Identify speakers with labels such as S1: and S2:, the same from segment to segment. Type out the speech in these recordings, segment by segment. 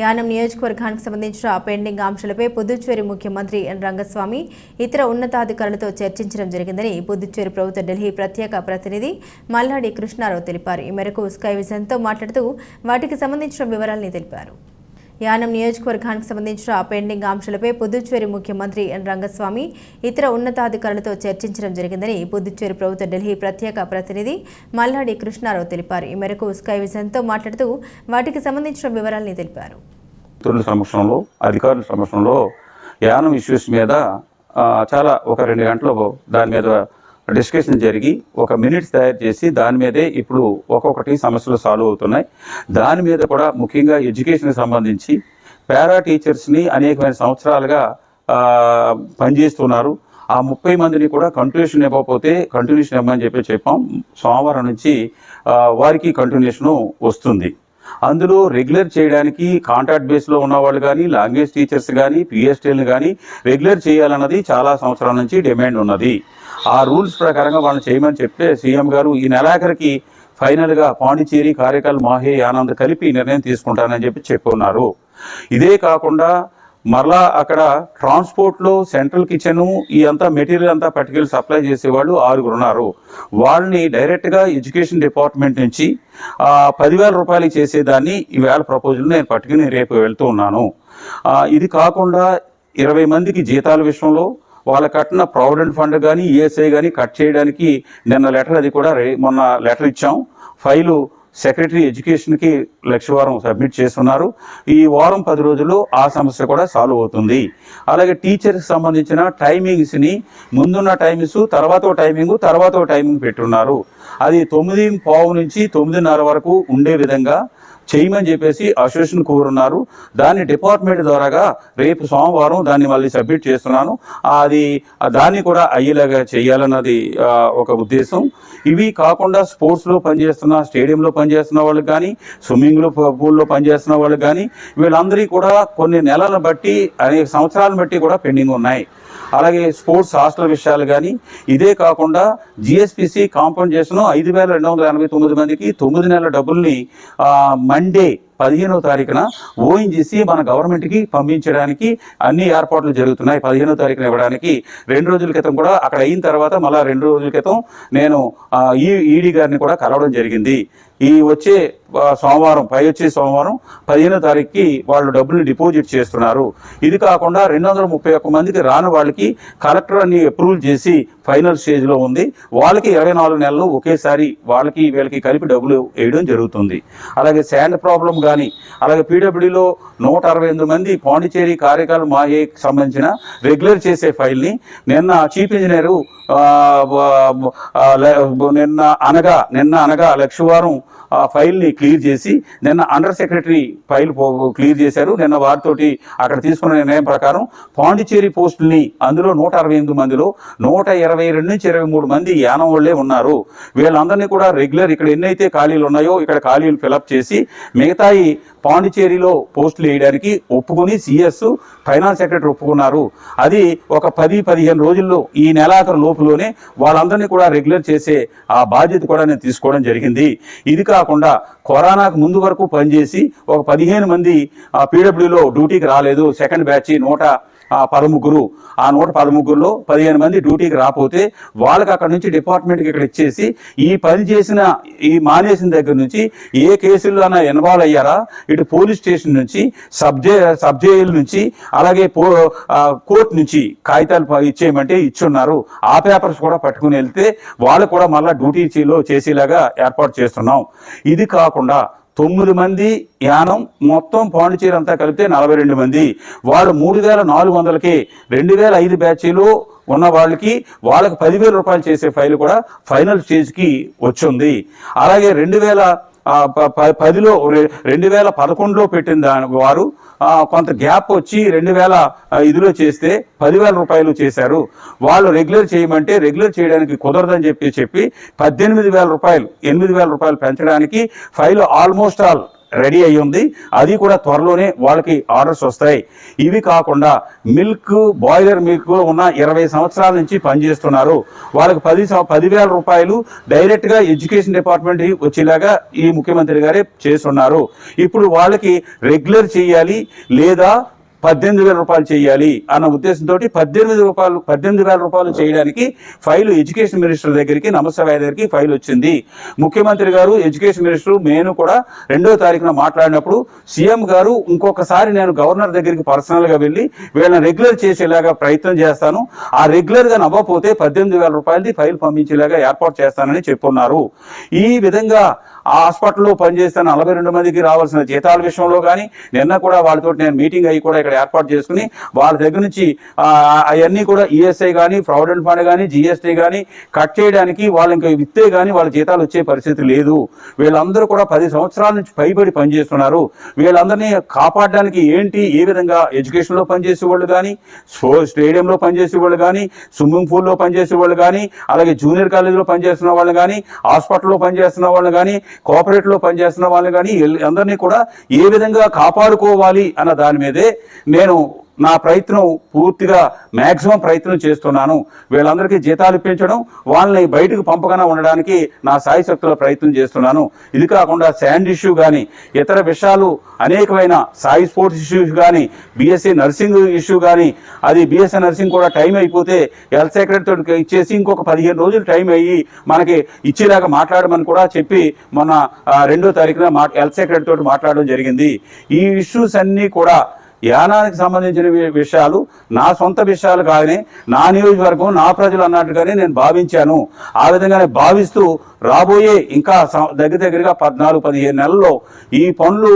S1: యానం నియోజకవర్గానికి సంబంధించిన పెండింగ్ అంశాలపై పుదుచ్చేరి ముఖ్యమంత్రి ఎన్ రంగస్వామి ఇతర ఉన్నతాధికారులతో చర్చించడం జరిగిందని పుదుచ్చేరి ప్రభుత్వ ఢిల్లీ ప్రత్యేక ప్రతినిధి మల్లాడి కృష్ణారావు తెలిపారు. ఈ మేరకు స్కై విజన్తో మాట్లాడుతూ వాటికి సంబంధించిన వివరాలని తెలిపారు. యానం నియోజకవర్గానికి సంబంధించిన పెండింగ్ అంశాలపై పుదుచ్చేరి ముఖ్యమంత్రి ఎన్ రంగస్వామి ఇతర ఉన్నతాధికారులతో చర్చించడం జరిగిందని పుదుచ్చేరి ప్రభుత్వ ఢిల్లీ ప్రత్యేక ప్రతినిధి మల్లాడి కృష్ణారావు తెలిపారు. ఈ మేరకు స్కై విజన్తో మాట్లాడుతూ వాటికి సంబంధించిన వివరాలని తెలిపారు.
S2: సమక్షంలో అధికారుల సమక్షంలో యానం ఇష్యూస్ మీద చాలా ఒక రెండు గంటలు దాని మీద డిస్కషన్ జరిగి ఒక మినిట్స్ తయారు చేసి దాని మీదే ఇప్పుడు ఒక్కొక్కటి సమస్యలు సాల్వ్ అవుతున్నాయి. దాని మీద కూడా ముఖ్యంగా ఎడ్యుకేషన్కి సంబంధించి పారా టీచర్స్ని అనేకమైన సంవత్సరాలుగా పనిచేస్తున్నారు. ఆ ముప్పై మందిని కూడా కంటిన్యూషన్ ఇవ్వకపోతే కంటిన్యూషన్ ఇవ్వమని చెప్పి చెప్పాం. సోమవారం నుంచి వారికి కంటిన్యూషన్ వస్తుంది. అందులో రెగ్యులర్ చేయడానికి కాంట్రాక్ట్ బేస్లో ఉన్న వాళ్ళు కానీ లాంగ్వేజ్ టీచర్స్ కానీ పిఎస్టీలు కానీ రెగ్యులర్ చేయాలన్నది చాలా సంవత్సరాల నుంచి డిమాండ్ ఉన్నది. ఆ రూల్స్ ప్రకారంగా వాళ్ళని చేయమని చెప్తే సీఎం గారు ఈ నెలాఖరికి ఫైనల్గా పాండిచేరి కారైకాల్ మాహే ఆనంద్ కలిపి నిర్ణయం తీసుకుంటానని చెప్పి చెప్పున్నారు. ఇదే కాకుండా మరలా అక్కడ ట్రాన్స్పోర్ట్లో సెంట్రల్ కిచెన్ ఈ అంతా మెటీరియల్ అంతా పట్టుకెళ్ళి సప్లై చేసేవాళ్ళు ఆరుగురు ఉన్నారు. వాళ్ళని డైరెక్ట్గా ఎడ్యుకేషన్ డిపార్ట్మెంట్ నుంచి ఆ, పదివేల రూపాయలు చేసేదాన్ని ఈవేళ ప్రపోజల్ నేను పట్టుకుని రేపు వెళ్తూ ఉన్నాను. ఇది కాకుండా ఇరవై మందికి జీతాల విషయంలో వాళ్ళ కట్టిన ప్రావిడెంట్ ఫండ్ కానీ ఈఎస్ఐ కానీ కట్ చేయడానికి నిన్న లెటర్ అది కూడా రే- మొన్న లెటర్ ఇచ్చాం. ఫైలు సెక్రటరీ ఎడ్యుకేషన్కి లక్ష వారం సబ్మిట్ చేస్తున్నారు. ఈ వారం పది రోజుల్లో ఆ సమస్య కూడా సాల్వ్ అవుతుంది. అలాగే టీచర్కి సంబంధించిన టైమింగ్స్ని ముందున్న టైమింగ్స్ తర్వాత టైమింగ్ తర్వాత టైమింగ్ పెట్టున్నారు. అది తొమ్మిది పావు నుంచి తొమ్మిదిన్నర వరకు ఉండే విధంగా చేయమని చెప్పేసి అసోసియేషన్ కోరున్నారు. దాన్ని డిపార్ట్మెంట్ ద్వారాగా రేపు సోమవారం దాన్ని మళ్ళీ సబ్మిట్ చేస్తున్నాను. అది దాన్ని కూడా అయ్యేలాగా చేయాలన్నది ఒక ఉద్దేశం. ఇవి కాకుండా స్పోర్ట్స్లో పనిచేస్తున్న స్టేడియంలో పనిచేస్తున్న వాళ్ళకి కానీ స్విమ్మింగ్లో పూల్లో పనిచేస్తున్న వాళ్ళకి కానీ వీళ్ళందరికీ కూడా కొన్ని నెలలను బట్టి అనేక సంవత్సరాలను బట్టి కూడా పెండింగ్ ఉన్నాయి. అలాగే స్పోర్ట్స్ హాస్టల్ విషయాలు కానీ ఇదే కాకుండా జిఎస్పిసి కాంపౌండ్ చేసిన ఐదు వేల రెండు వందల ఎనభై తొమ్మిది మందికి తొమ్మిది నెలల డబ్బుల్ని మండే పదిహేనవ తారీఖున ఓఎన్జీసీ మన గవర్నమెంట్కి పంపించడానికి అన్ని ఏర్పాట్లు జరుగుతున్నాయి. పదిహేనో తారీఖున ఇవ్వడానికి రెండు రోజుల క్రితం కూడా అక్కడ అయిన తర్వాత మళ్ళీ రెండు రోజుల క్రితం నేను ఈ ఈడీ గారిని కూడా కలవడం జరిగింది. ఈ వచ్చే సోమవారం పై వచ్చే సోమవారం పదిహేనో తారీఖుకి వాళ్ళు డబ్బులు డిపాజిట్ చేస్తున్నారు. ఇది కాకుండా రెండు వందల ముప్పై ఒక్క మందికి రాని వాళ్ళకి కలెక్టర్ అన్ని అప్రూవల్ చేసి ఫైనల్ స్టేజ్లో ఉంది. వాళ్ళకి ఇరవై నాలుగు నెలలు ఒకేసారి వాళ్ళకి వీళ్ళకి కలిపి డబ్బులు వేయడం జరుగుతుంది. అలాగే శాండ్ ప్రాబ్లం కానీ అలాగే పీడబ్ల్యూడిలో నూట అరవై ఎనిమిది మంది పాండిచేరి కార్యకాల మాయేకి సంబంధించిన రెగ్యులర్ చేసే ఫైల్ని నిన్న చీఫ్ ఇంజనీరు నిన్న అనగా నిన్న అనగా లక్షవారం ఆ ఫైల్ని క్లియర్ చేసి నిన్న అండర్ సెక్రటరీ ఫైల్ క్లియర్ చేశారు. నిన్న వారితోటి అక్కడ తీసుకున్న నిర్ణయం ప్రకారం పాండిచేరి పోస్టుల్ని అందులో నూట అరవై ఎనిమిది మందిలో నూట ఇరవై రెండు నుంచి ఇరవై మూడు మంది యానం వాళ్ళే ఉన్నారు. వీళ్ళందరినీ కూడా రెగ్యులర్ ఇక్కడ ఎన్నైతే ఖాళీలు ఉన్నాయో ఇక్కడ ఖాళీలు ఫిలప్ చేసి మిగతాయి పాండిచేరిలో పోస్టులు వేయడానికి ఒప్పుకుని సిఎస్ ఫైనాన్స్ సెక్రటరీ ఒప్పుకున్నారు. అది ఒక పది పదిహేను రోజుల్లో ఈ నెలాఖరు లోపులోనే వాళ్ళందరినీ కూడా రెగ్యులర్ చేసే ఆ బాధ్యత కూడా నేను తీసుకోవడం జరిగింది. ఇది కాకుండా కరోనాకు ముందు వరకు పనిచేసి ఒక పదిహేను మంది పీడబ్ల్యూలో డ్యూటీకి రాలేదు. సెకండ్ బ్యాచ్ నూట ఆ పదముగ్గురు ఆ నూట పదముగ్గురులో పదిహేను మంది డ్యూటీకి రాకపోతే వాళ్ళకి అక్కడ నుంచి డిపార్ట్మెంట్కి ఇక్కడ ఇచ్చేసి ఈ పని చేసిన ఈ మానేసిన దగ్గర నుంచి ఏ కేసుల్లో ఇన్వాల్వ్ అయ్యారా? ఇటు పోలీస్ స్టేషన్ నుంచి సబ్ జై సబ్ జైలు నుంచి అలాగే పో కోర్టు నుంచి కాగితాలు ప- ఇచ్చేయమంటే ఇచ్చున్నారు. ఆ పేపర్స్ కూడా పట్టుకుని వెళ్తే వాళ్ళు కూడా మళ్ళీ డ్యూటీలో చేసేలాగా ఏర్పాటు చేస్తున్నాం. ఇది కాకుండా తొమ్మిది మంది యానం మొత్తం పాండిచేరి అంతా కలిపితే నలభై రెండు మంది. వాళ్ళు మూడు వేల నాలుగు వందలకి రెండు వేల ఐదు బ్యాచీలు ఉన్న వాళ్ళకి వాళ్ళకి పదివేల రూపాయలు చేసే ఫైల్ కూడా ఫైనల్ స్టేజ్కి వచ్చింది. అలాగే రెండు వేల పదిలో రెండు వేల పదకొండులో పెట్టిన దాని వారు కొంత గ్యాప్ వచ్చి రెండు వేల ఇదిలో చేస్తే పదివేల రూపాయలు చేశారు. వాళ్ళు రెగ్యులర్ చేయమంటే రెగ్యులర్ చేయడానికి కుదరదని చెప్పి చెప్పి పద్దెనిమిది వేల రూపాయలు ఎనిమిది వేల రూపాయలు పెంచడానికి ఫైల్ ఆల్మోస్ట్ ఆల్ రెడీ అయ్యి ఉంది. అది కూడా త్వరలోనే వాళ్ళకి ఆర్డర్స్ వస్తాయి. ఇవి కాకుండా మిల్క్ బాయిలర్ మిల్క్లో ఉన్న ఇరవై సంవత్సరాల నుంచి పనిచేస్తున్నారు. వాళ్ళకి పది పదివేల రూపాయలు డైరెక్ట్గా ఎడ్యుకేషన్ డిపార్ట్మెంట్ వచ్చేలాగా ఈ ముఖ్యమంత్రి గారే చేస్తున్నారు. ఇప్పుడు వాళ్ళకి రెగ్యులర్ చేయాలి లేదా పద్దెనిమిది వేల రూపాయలు చేయాలి అన్న ఉద్దేశంతో పద్దెనిమిది రూపాయలు పద్దెనిమిది వేల రూపాయలు చేయడానికి ఫైల్ ఎడ్యుకేషన్ మినిస్టర్ దగ్గరికి నమస్తవాయ దగ్గరికి ఫైల్ వచ్చింది. ముఖ్యమంత్రి గారు ఎడ్యుకేషన్ మినిస్టర్ నేను కూడా రెండో తారీఖున మాట్లాడినప్పుడు సీఎం గారు ఇంకొకసారి నేను గవర్నర్ దగ్గరికి పర్సనల్గా వెళ్ళి వీళ్ళని రెగ్యులర్ చేసేలాగా ప్రయత్నం చేస్తాను. ఆ రెగ్యులర్గా నవ్వకపోతే పద్దెనిమిది వేల రూపాయలది ఫైల్ పంపించేలాగా ఏర్పాటు చేస్తానని చెప్పున్నారు. ఈ విధంగా ఆ హాస్పిటల్లో పనిచేస్తున్న నలభై రెండు మందికి రావాల్సిన జీతాల విషయంలో కానీ నిన్న కూడా వాళ్ళతో నేను మీటింగ్ అయ్యి కూడా ఇక్కడ ఏర్పాటు చేసుకుని వాళ్ళ దగ్గర నుంచి అవన్నీ కూడా ఈఎస్ఐ కానీ ప్రావిడెంట్ ఫండ్ కానీ జిఎస్టీ కానీ కట్ చేయడానికి వాళ్ళు ఇంకా విత్తే కానీ వాళ్ళ జీతాలు వచ్చే పరిస్థితి లేదు. వీళ్ళందరూ కూడా పది సంవత్సరాల నుంచి పైబడి పనిచేస్తున్నారు. వీళ్ళందరినీ కాపాడడానికి ఏంటి ఏ విధంగా ఎడ్యుకేషన్లో పనిచేసే వాళ్ళు కానీ స్టేడియంలో పనిచేసే వాళ్ళు కానీ స్విమ్మింగ్ పూల్లో పనిచేసే వాళ్ళు కానీ అలాగే జూనియర్ కాలేజీలో పనిచేస్తున్న వాళ్ళు కానీ హాస్పిటల్లో పనిచేస్తున్న వాళ్ళు కానీ కోఆపరేటివ్లో పనిచేస్తున్న వాళ్ళు కానీ అందరినీ కూడా ఏ విధంగా కాపాడుకోవాలి అన్న దాని మీదే నేను నా ప్రయత్నం పూర్తిగా మ్యాక్సిమం ప్రయత్నం చేస్తున్నాను. వీళ్ళందరికీ జీతాలు ఇప్పించడం వాళ్ళని బయటకు పంపకుండా ఉండడానికి నా సాయశక్తుల ప్రయత్నం చేస్తున్నాను. ఇది కాకుండా శాండ్ ఇష్యూ కానీ ఇతర విషయాలు అనేకమైన సాయి స్పోర్ట్స్ ఇష్యూస్ కానీ బీఎస్సీ నర్సింగ్ ఇష్యూ కానీ అది బీఎస్సీ నర్సింగ్ కూడా టైం అయిపోతే హెల్త్ సెక్రటరీతో తోటి ఇచ్చేసి ఇంకొక పదిహేను రోజులు టైం అయ్యి మనకి ఇచ్చేలాగా మాట్లాడమని కూడా చెప్పి మొన్న రెండో తారీఖున మా హెల్త్ సెక్రటరీ తోటి మాట్లాడడం జరిగింది. ఈ ఇష్యూస్ అన్నీ కూడా యానానికి సంబంధించిన విషయాలు నా సొంత విషయాలు కానీ నా నియోజకవర్గం నా ప్రజలు అన్నట్టుగానే నేను భావించాను. ఆ విధంగానే భావిస్తూ రాబోయే ఇంకా దగ్గర దగ్గరగా పద్నాలుగు పదిహేను నెలల్లో ఈ పనులు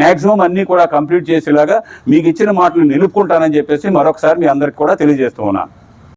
S2: మ్యాక్సిమం అన్నీ కూడా కంప్లీట్ చేసేలాగా మీకు ఇచ్చిన మాటలు నిలుపుకుంటానని చెప్పేసి మరొకసారి మీ అందరికి కూడా తెలియజేస్తూ ఉన్నాను.